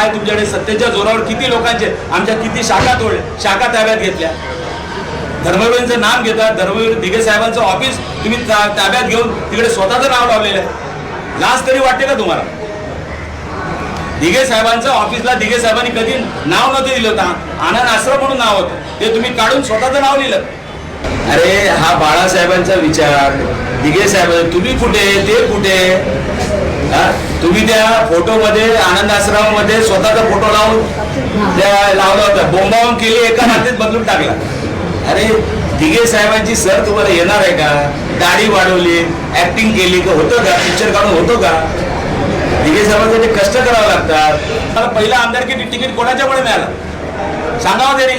आहे तुमच्याकडे सत्तेच्या जोरावर किती लोकांचे आमच्या किती शाखा तोडल्या शाखा ताब्यात घेतल्या? धर्मवीरांचं नाम घेतात धर्मवीर दिघे साहेबांचं ऑफिस तुम्ही ताब्यात घेऊन तिकडे स्वतःचं नाव लावलेलं आहे. लाच तरी वाटते का तुम्हाला? दिघे साहेबांचं ऑफिसला दिघे साहेबांनी कधी नाव नव्हतं दिलं होतं. आनंद आश्रम म्हणून नाव होतं. ते तुम्ही काढून स्वतःचं नाव लिहिलं. अरे हा बाळासाहेबांचा विचार. दिघे साहेब तुम्ही कुठे? ते कुठे? तुम्ही त्या फोटोमध्ये आनंद आश्रमामध्ये स्वतःचा फोटो लावून त्या लावला होता. बोंबावून केली एका नात्यात बदलून टाकला. अरे दिघे साहेबांची सर तुम्हाला येणार आहे का? दाढी वाढवली ऍक्टिंग केली का? होतं का? पिक्चर काढून होतो का? दिघे साहेबांसाठी कष्ट करावं लागतात. मला पहिला आमदारकी तिकीट कोणाच्यामुळे मिळालं? सांगावं त्याने.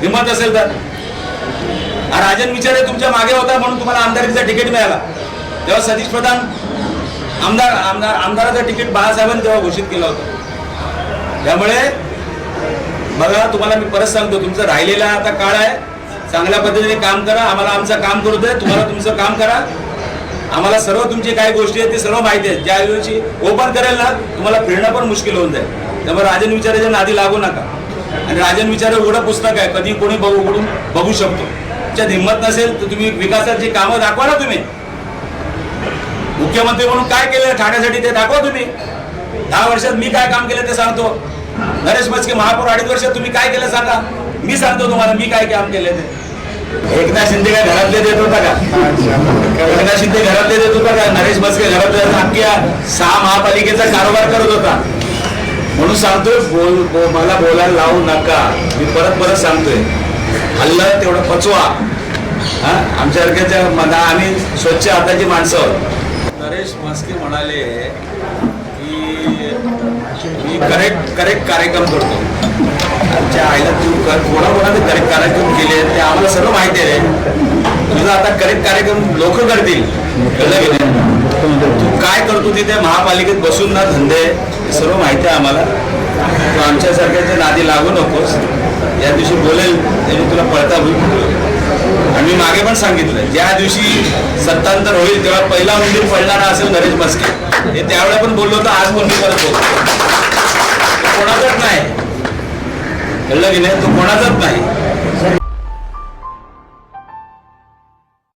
हिंमत असेल तर. राजन विचारे तुमच्या मागे होता म्हणून तुम्हाला आमदारकीचा तिकीट मिळाला. तेव्हा सतीश प्रधान आमदार आमदार आमदाराचं तिकीट बाळासाहेबांनी तेव्हा घोषित केलं होतं. त्यामुळे बघा तुम्हाला मी परत सांगतो तुमचं राहिलेला आता काळ आहे. चांगल्या पद्धतीने काम करा आम्हाला आमचं काम करू दे तुम्हाला तुमचं काम करा. आम्हाला सर्व तुमची काय गोष्टी आहेत ते सर्व माहिती आहेत. ज्या दिवशी हो ओपन करेल ना तुम्हाला फिरणं पण मुश्किल होऊन जाईल. त्यामुळे राजन विचाराच्या नादी लागू नका. आणि राजन विचार एवढं पुस्तक आहे कधी कोणी बघू उघडून बघू शकतो. तुमच्यात हिंमत नसेल तर तुम्ही विकासाची कामं दाखवा ना तुम्ही. मुख्यमंत्री म्हणून काय केलं? ठाण्यासाठी ते दाखवा तुम्ही. दहा वर्षात मी काय काम केलं ते सांगतो. नरेश मस्के महापौर अडीच वर्षात तुम्ही काय केलं सांगा. मी सांगतो तुम्हाला मी काय काम केलं ते. एकनाथ शिंदे काय घरातले देत होता का? एकनाथ शिंदे घरातले देत होता का? नरेश मस्के घरातले अख्ख्या सहा महापालिकेचा कारभार करत होता. म्हणून सांगतोय बोल बो- मला बोलायला लावू नका. मी परत परत सांगतोय. हल्ला तेवढं पचवा. हा? आमच्यासारख्याच्या मना आम्ही स्वच्छ हाताची माणसं आहोत. नरेश म्हस्के म्हणाले की मी करेक्ट करेक्ट कार्यक्रम करतो. आमच्या आईला तू कर कोणाकोणाचे करेक्ट कार्यक्रम केले ते आम्हाला सर्व माहिती आहे. तुझा आता करेक्ट कार्यक्रम लोक करतील. कळलं गेले तू काय करतो तिथे? महापालिकेत बसून ना धंदे हे सर्व माहिती आहे आम्हाला. तू आमच्यासारख्याच्या नादी लागू नकोस. या दिवशी बोलेल त्याने तुला पळता होईल आणि मी मागे पण सांगितलं ज्या दिवशी सत्तांतर होईल तेव्हा पहिला मंदिर पडणारा असेल नरेश मस्के हे त्यावेळेला पण बोललो होतो आज पण मी करत होतो कोणाचाच नाही. कळलं की नाही? तो कोणाचाच नाही.